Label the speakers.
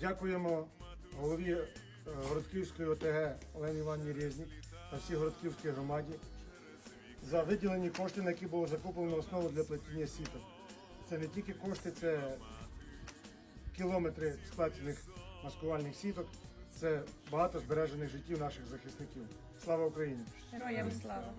Speaker 1: Дякуємо голові е, Городківської ОТГ Олені Іванні Рєзнік та всій Городківській громаді за виділені кошти, на які було закуплено основу для плетіння сіток. Це не тільки кошти, це кілометри сплетених маскувальних сіток, це багато збережених життів наших захисників. Слава Україні!
Speaker 2: Героям слава!